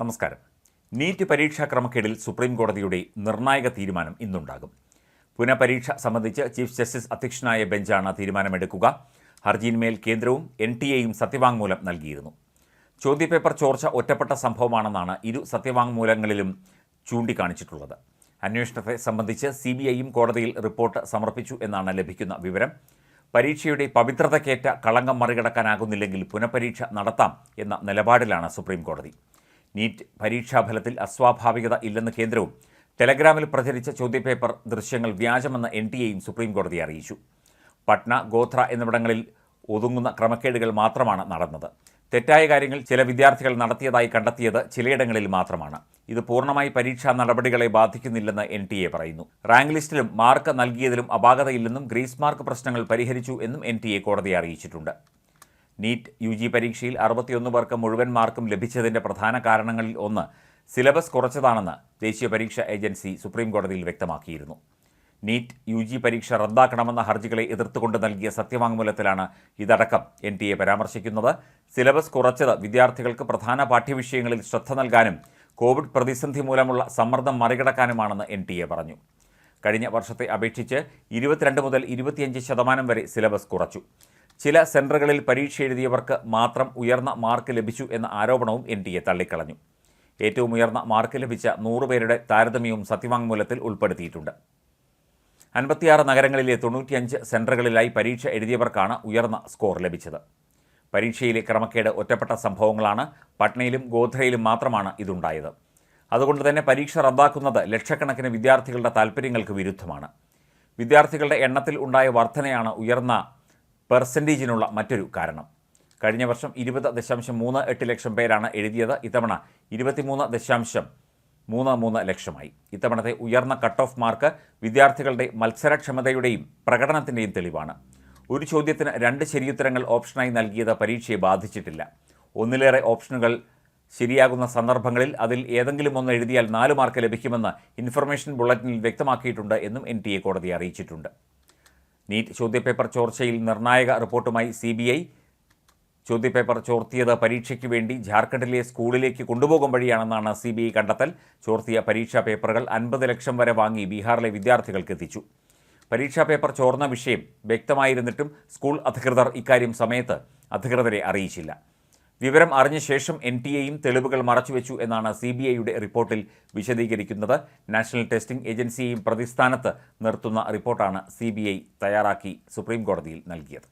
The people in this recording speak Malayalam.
നമസ്കാരം. നീറ്റ് പരീക്ഷാ ക്രമക്കേടിൽ സുപ്രീം കോടതിയുടെ നിർണായക തീരുമാനം ഇന്നുണ്ടാകും. പുനഃപരീക്ഷ സംബന്ധിച്ച് ചീഫ് ജസ്റ്റിസ് അധ്യക്ഷനായ ബെഞ്ചാണ് തീരുമാനമെടുക്കുക. ഹർജിയിന്മേൽ കേന്ദ്രവും എൻ ടി എയും സത്യവാങ്മൂലം നൽകിയിരുന്നു. ചോദ്യപേപ്പർ ചോർച്ച ഒറ്റപ്പെട്ട സംഭവമാണെന്നാണ് ഇരു സത്യവാങ്മൂലങ്ങളിലും ചൂണ്ടിക്കാണിച്ചിട്ടുള്ളത്. അന്വേഷണത്തെ സംബന്ധിച്ച് സി ബി ഐയും കോടതിയിൽ റിപ്പോർട്ട് സമർപ്പിച്ചു എന്നാണ് ലഭിക്കുന്ന വിവരം. പരീക്ഷയുടെ പവിത്രതക്കേറ്റ കളങ്കം മറികടക്കാനാകുന്നില്ലെങ്കിൽ പുനഃപരീക്ഷ നടത്താം എന്ന നിലപാടിലാണ് സുപ്രീം കോടതി. നീറ്റ് പരീക്ഷാഫലത്തിൽ അസ്വാഭാവികത ഇല്ലെന്ന് കേന്ദ്രവും ടെലഗ്രാമിൽ പ്രചരിച്ച ചോദ്യപേപ്പർ ദൃശ്യങ്ങൾ വ്യാജമെന്ന് എൻ ടി എയും സുപ്രീം കോടതിയെ അറിയിച്ചു. പട്ന ഗോത്ര എന്നിവിടങ്ങളിൽ ഒതുങ്ങുന്ന ക്രമക്കേടുകൾ മാത്രമാണ് നടന്നത്. തെറ്റായ കാര്യങ്ങൾ ചില വിദ്യാർത്ഥികൾ നടത്തിയതായി കണ്ടെത്തിയത് ചിലയിടങ്ങളിൽ മാത്രമാണ്. ഇത് പൂർണമായി പരീക്ഷാ നടപടികളെ ബാധിക്കുന്നില്ലെന്ന് എൻ ടി എ പറയുന്നു. റാങ്ക് ലിസ്റ്റിലും മാർക്ക് നൽകിയതിലും അപാകതയില്ലെന്നും ഗ്രീസ് മാർക്ക് പ്രശ്നങ്ങൾ പരിഹരിച്ചു എന്നും എൻ ടി എ കോടതിയെ അറിയിച്ചിട്ടുണ്ട്. നീറ്റ് യു ജി പരീക്ഷയിൽ അറുപത്തിയൊന്ന് പേർക്ക് മുഴുവൻ മാർക്കും ലഭിച്ചതിന്റെ പ്രധാന കാരണങ്ങളിൽ ഒന്ന് സിലബസ് കുറച്ചതാണെന്ന് ദേശീയ പരീക്ഷാ ഏജൻസി സുപ്രീം കോടതിയിൽ വ്യക്തമാക്കിയിരുന്നു. നീറ്റ് യു ജി പരീക്ഷ റദ്ദാക്കണമെന്ന ഹർജികളെ എതിർത്തുകൊണ്ട് നൽകിയ സത്യവാങ്മൂലത്തിലാണ് ഇതടക്കം എൻ ടി എ പരാമർശിക്കുന്നത്. സിലബസ് കുറച്ചത് വിദ്യാർത്ഥികൾക്ക് പ്രധാന പാഠ്യവിഷയങ്ങളിൽ ശ്രദ്ധ നൽകാനും കോവിഡ് പ്രതിസന്ധി മൂലമുള്ള സമ്മർദ്ദം മറികടക്കാനുമാണെന്ന് എൻ ടി എ പറഞ്ഞു. കഴിഞ്ഞ വർഷത്തെ അപേക്ഷിച്ച് ഇരുപത്തിരണ്ട് മുതൽ ഇരുപത്തിയഞ്ച് ശതമാനം വരെ സിലബസ് കുറച്ചു. ചില സെന്ററുകളിൽ പരീക്ഷ എഴുതിയവർക്ക് മാത്രം ഉയർന്ന മാർക്ക് ലഭിച്ചു എന്ന ആരോപണവും എൻ ഡി എ തള്ളിക്കളഞ്ഞു. ഏറ്റവും ഉയർന്ന മാർക്ക് ലഭിച്ച നൂറുപേരുടെ താരതമ്യവും സത്യവാങ്മൂലത്തിൽ ഉൾപ്പെടുത്തിയിട്ടുണ്ട്. അൻപത്തിയാറ് നഗരങ്ങളിലെ തൊണ്ണൂറ്റിയഞ്ച് സെന്ററുകളിലായി പരീക്ഷ എഴുതിയവർക്കാണ് ഉയർന്ന സ്കോർ ലഭിച്ചത്. പരീക്ഷയിലെ ക്രമക്കേട് ഒറ്റപ്പെട്ട സംഭവങ്ങളാണ് പട്നയിലും ഗോധ്രയിലും മാത്രമാണ് ഇതുണ്ടായത്. അതുകൊണ്ട് തന്നെ പരീക്ഷ റദ്ദാക്കുന്നത് ലക്ഷക്കണക്കിന് വിദ്യാർത്ഥികളുടെ താൽപ്പര്യങ്ങൾക്ക് വിരുദ്ധമാണ്. വിദ്യാർത്ഥികളുടെ എണ്ണത്തിൽ ഉണ്ടായ വർധനയാണ് ഉയർന്ന പെർസെന്റേജിനുള്ള മറ്റൊരു കാരണം. കഴിഞ്ഞ വർഷം ഇരുപത് ദശാംശം മൂന്ന് എട്ട് ലക്ഷം പേരാണ് എഴുതിയത്. ഇത്തവണ ഇരുപത്തിമൂന്ന് ദശാംശം മൂന്ന് മൂന്ന് ലക്ഷമായി. ഇത്തവണത്തെ ഉയർന്ന കട്ട് ഓഫ് മാർക്ക് വിദ്യാർത്ഥികളുടെ മത്സരക്ഷമതയുടെയും പ്രകടനത്തിന്റെയും തെളിവാണ്. ഒരു ചോദ്യത്തിന് രണ്ട് ശരിയുത്തരങ്ങൾ ഓപ്ഷനായി നൽകിയത് പരീക്ഷയെ ബാധിച്ചിട്ടില്ല. ഒന്നിലേറെ ഓപ്ഷനുകൾ ശരിയാകുന്ന സന്ദർഭങ്ങളിൽ അതിൽ ഏതെങ്കിലും ഒന്ന് എഴുതിയാൽ നാല് മാർക്ക് ലഭിക്കുമെന്ന് ഇൻഫർമേഷൻ ബുള്ളറ്റിനിൽ വ്യക്തമാക്കിയിട്ടുണ്ട് എന്നും എൻ കോടതി അറിയിച്ചിട്ടുണ്ട്. നീറ്റ് ചോദ്യപേപ്പർ ചോർച്ചയിൽ നിർണായക റിപ്പോർട്ടുമായി സി ബി ഐ ചോദ്യപേപ്പർ ചോർത്തിയത് പരീക്ഷയ്ക്ക് വേണ്ടി ജാർഖണ്ഡിലെ സ്കൂളിലേക്ക് കൊണ്ടുപോകും വഴിയാണെന്നാണ് സി ബി ഐ കണ്ടെത്തൽ. ചോർത്തിയ പരീക്ഷാ പേപ്പറുകൾ അൻപത് ലക്ഷം വരെ വാങ്ങി ബീഹാറിലെ വിദ്യാർത്ഥികൾക്ക് എത്തിച്ചു. പരീക്ഷാ പേപ്പർ ചോർന്ന വിഷയം വ്യക്തമായിരുന്നിട്ടും സ്കൂൾ അധികൃതർ ഇക്കാര്യം സമയത്ത് അധികൃതരെ അറിയിച്ചില്ല. വിവരം അറിഞ്ഞ ശേഷം എൻ ടി എയും തെളിവുകൾ മറച്ചുവെച്ചു എന്നാണ് സി ബി ഐയുടെ റിപ്പോർട്ടിൽ വിശദീകരിക്കുന്നത്. നാഷണൽ ടെസ്റ്റിംഗ് ഏജൻസിയെയും പ്രതിസ്ഥാനത്ത് നിർത്തുന്ന റിപ്പോർട്ടാണ് സി തയ്യാറാക്കി സുപ്രീം കോടതിയിൽ നൽകിയത്.